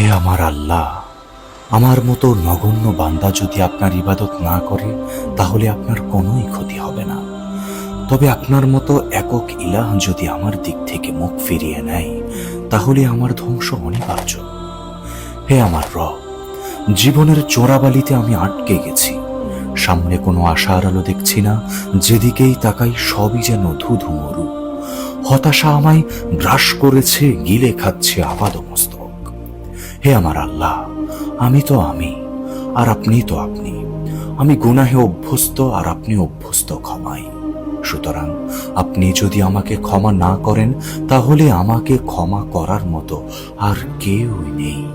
হে আমার আল্লাহ, আমার মতো নগণ্য বান্দা যদি আপনার ইবাদত না করে, তাহলে আপনার কোনোই ক্ষতি হবে না। তবে আপনার মতো একক ইলাহ যদি আমার দিক থেকে মুখ ফিরিয়ে নেয়, তাহলে আমার ধ্বংস অনিবার্য। হে আমার র জীবনের চোরাবালিতে আমি আটকে গেছি। সামনে কোনো আশার আলো দেখছি না, যেদিকেই তাকাই সবই যেন ধুধু মরু। হতাশা আমায় গ্রাস করেছে, গিলে খাচ্ছে আপাদমস্তক। হে আমার আল্লাহ, আমি তো আমি, আর আপনি তো আপনি। আমি গুনাহে অভ্যস্ত আর আপনি অভ্যস্ত ক্ষমাই। সুতরাং আপনি যদি আমাকে ক্ষমা না করেন, তাহলে আমাকে ক্ষমা করার মতো আর কেউই নেই।